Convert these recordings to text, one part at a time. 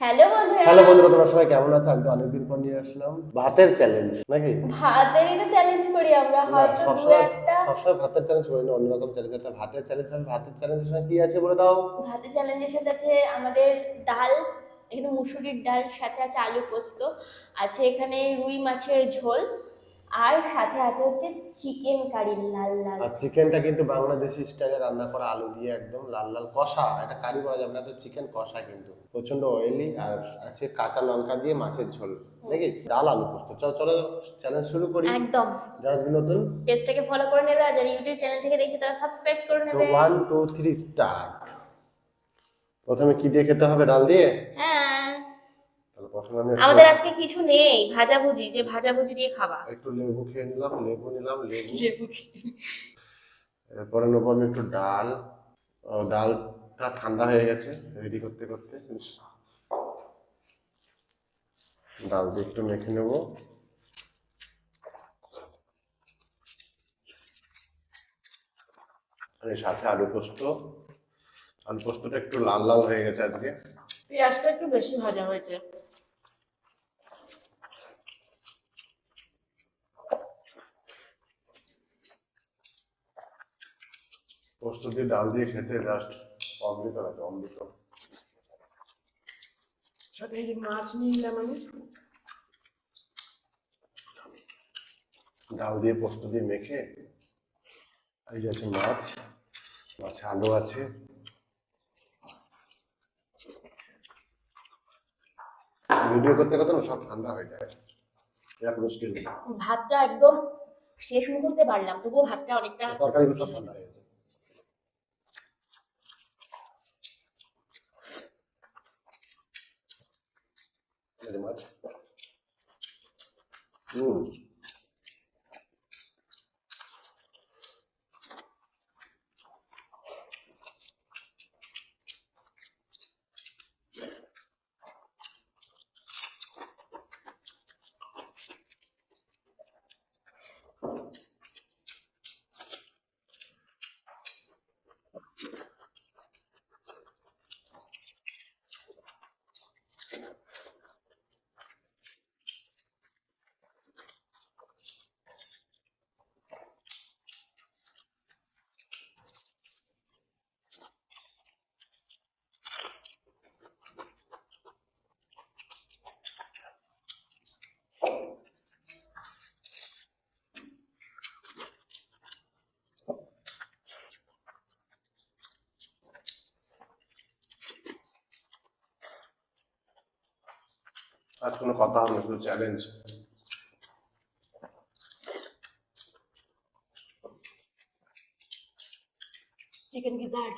Hello বন্ধুরা। Hello বন্ধুরা তোমরা সবাই কেমন আছো? অনেকদিন পর নিয়ে আসলাম। ভাতের চ্যালেঞ্জ নাকি? ভাতেরই তো চ্যালেঞ্জ করি আমরা হয়তো দু সবসময় একটা সবসময় ভাতের চ্যালেঞ্জ করি না অন্যরকম চ্যালেঞ্জ আছে। ভাতের চ্যালেঞ্জ হবে ভাতের চ্যালেঞ্জের সঙ্গে কি আছে বলে দাও? ভাতের চ্যালেঞ্জের সাথে আছে আমাদের ডাল এখানে মুসুরির ডাল সাথে আছে আলু পোস্ত আছে এখানে রুই মাছের ঝোল আর সাথে আছে হচ্ছে চিকেন কারি লাল লাল আর চিকেনটা কিন্তু বাংলাদেশি স্টাইলে রান্না করা আলু দিয়ে একদম লাল লাল কষা। এটা কারি করা যাবে না তো চিকেন কষা কিন্তু। প্রচণ্ড অয়েলি আর আছে কাঁচা লঙ্কা দিয়ে মাছের ঝোল নাকি? ডাল আলু পোস্ত। চলো চলো চ্যানেল শুরু করি। একদম। যারা নতুন পেজটাকে ফলো করে নেবে আর যারা ইউটিউব চ্যানেল থেকে দেখছে তারা সাবস্ক্রাইব করে নেবে। ওয়ান টু থ্রি স্টার্ট প্রথমে কি দিয়ে খেতে হবে? ডাল দিয়ে? হ্যাঁ। আমাদের আজকে কিছু নেই ভাজাভুজি যে ভাজাভুজি দিয়ে খাবা। একটু লেবু খেয়ে নিলাম লেবু নিলাম লেবু। লেবু এরপরে নেব আমি একটু ডাল। ডালটা ঠান্ডা হয়ে গেছে রেডি করতে করতে। ডাল দিয়ে একটু মেখে নেব। সাথে আলু পোস্ত। আলু পোস্তটা একটু লাল লাল হয়ে গেছে আজকে। পেঁয়াজটা একটু বেশি ভাজা হয়েছে। পোস্ত দিয়ে ডাল দিয়ে খেতে জাস্ট অমৃত লাগে অমৃত। সাথে এই যে মাছ নিয়ে নিলাম আমি। ডাল দিয়ে পোস্ত দিয়ে মেখে এই যে আছে মাছ মাছে আলু আছে। ভিডিও করতে করতে না সব ঠান্ডা হয়ে যায়। এটা মুশকিল নেই। ভাতটা একদম শেষ মুহূর্তে বাড়লাম তবুও ভাতটা অনেকটা তরকারিগুলো সব ঠান্ডা হয়ে যায় এই যে মাছ হুম আজ কোনো কথা হবে না শুধু চ্যালেঞ্জ চিকেন গিজার্ড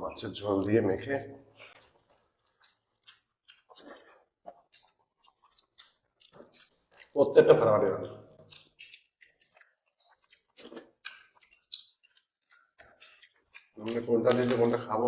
মাছের ঝোল দিয়ে মেখে। প্রত্যেকটা ফাটাফাটি হবে। কোনটা দিয়ে কোনটা খাব?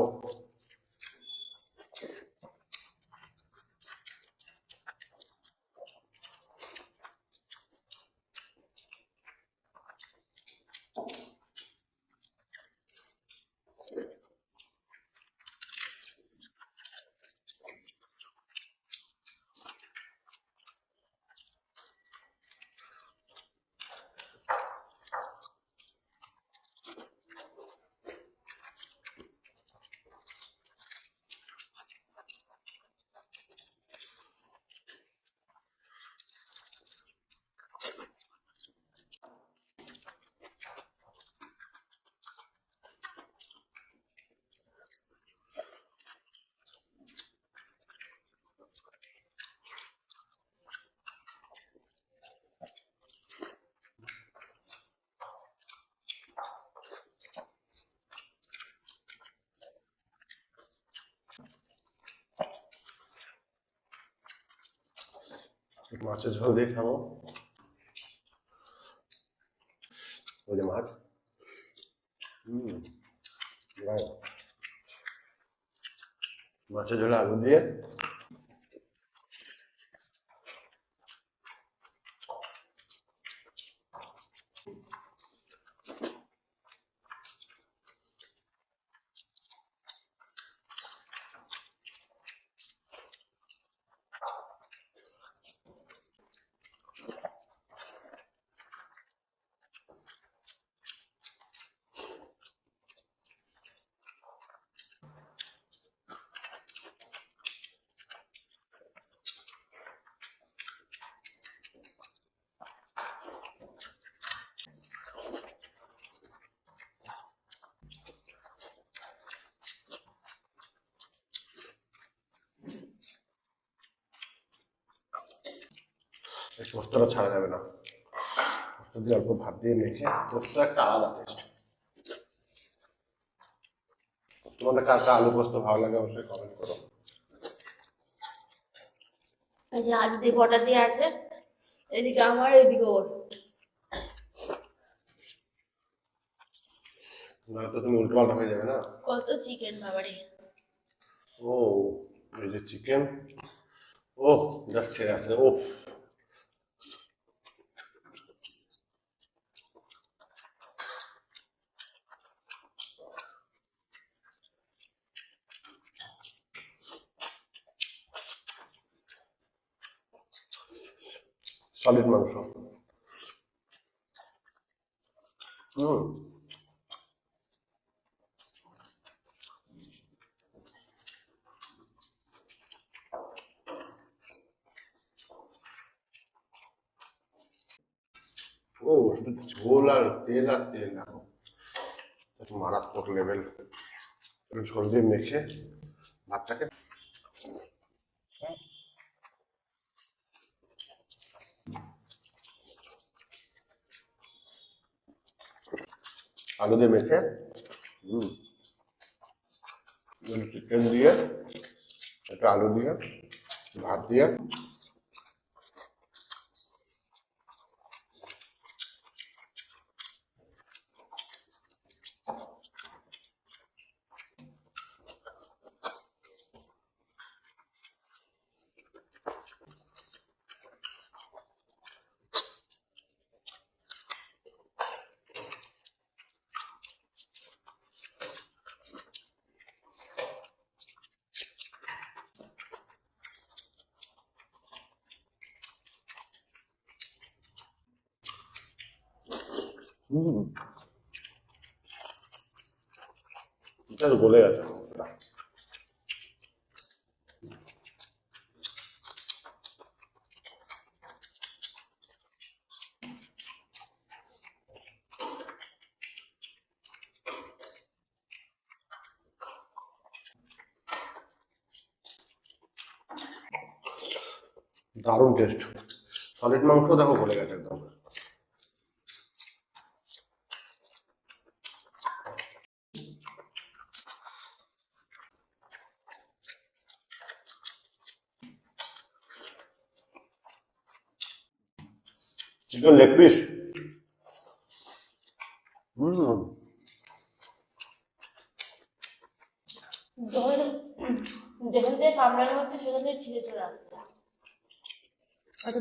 মাছের ঝোল দিয়ে খাব ওই যে মাছ হুম. মাছের ঝোলে আলু দিয়ে এই পোস্তটা ছাড়া যাবে না। পোস্ত দিয়ে অল্প ভাত দিয়ে মেখে পোস্ত একটা আলাদা টেস্ট তোমাদের কার কার আলু পোস্ত ভালো লাগে অবশ্যই কমেন্ট করো। এই যে আলু দিয়ে বটা দিয়ে আছে এদিকে আমার এদিকে ওর। নয়তো তো তুমি উল্টো পাল্টা হয়ে যাবে না। কত চিকেন বাবারে। ও এই যে চিকেন ও জাস্ট ছেড়ে আছে ও সলিড মাংস। হুম। ও, শুধু ঝোল আর তেল আর তেল দেখো মারাত্মক লেভেল ঝোল দিয়ে মেখে ভাতটাকে আলু দিয়ে মেখে হুম। চিকেন দিয়ে একটু আলু দিয়ে ভাত দিয়ে। হুম। দারুণ টেস্ট সলিড মাংস দেখো বলে গেছে একদম। চিকেন লেগ পিস হুম। যখন যেখান থেকে কামড়ানো হচ্ছে সেখান থেকে ছিঁড়ে চলে আসছে আচ্ছা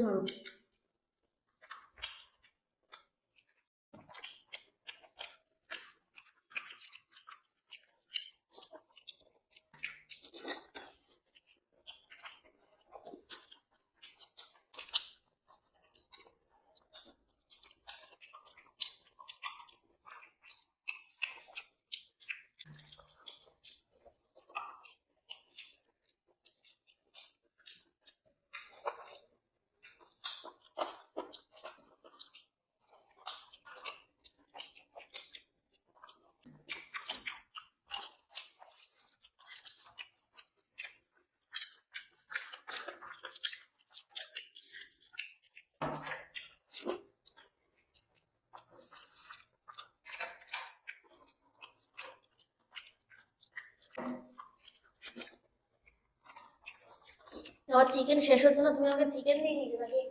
আমার চিকেন শেষ হচ্ছে না তুমি আমাকে চিকেন দিয়ে দিয়েছ নাকি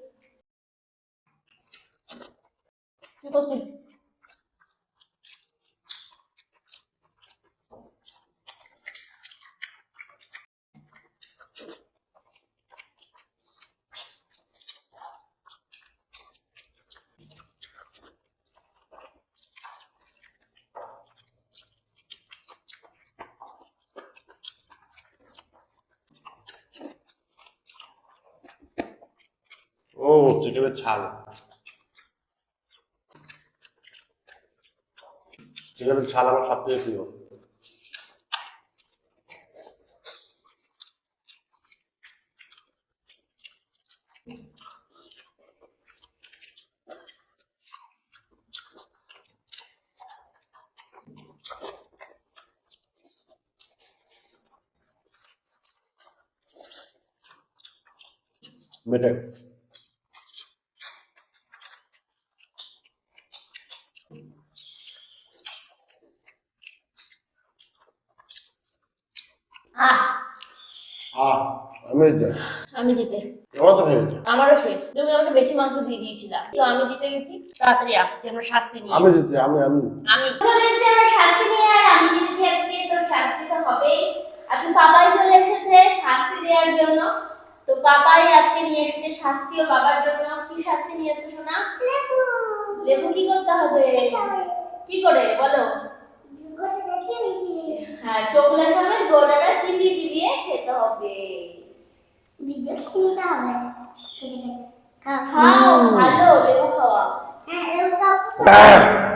কি করছিস? ও চিকেনের ছাল। চিকেনের ছাল আমার সব থেকে প্রিয়। মেটে আমি জিতে। আমি জিতে। আমার তো হয়ে গেছে। আমারও শেষ। তুমি আমাকে বেশি মাংস দিয়ে দিয়েছিলা। তো আমি জিতে গেছি। তাড়াতাড়ি আসছি আমরা শাস্তি নিয়ে। আমি জিতে আমি আমি। আমি। চলে এসেছি আমরা শাস্তি নিয়ে আর আমি জিতেছি আজকে। তো শাস্তি তো হবেই। আজকে পাপাই চলে এসেছে শাস্তি দেওয়ার জন্য। তো পাপাই আজকে নিয়ে এসেছে শাস্তি ও বাবার জন্য। কি শাস্তি নিয়ে এসেছে শোনা? লেবু। কি করতে হবে। কি করে? বলো। হ্যাঁ চোখলা সমেত গোড়াটা চিবিয়ে চিবিয়ে খেতে হবে। খাও। ভালো লেবু খাওয়া। দেখার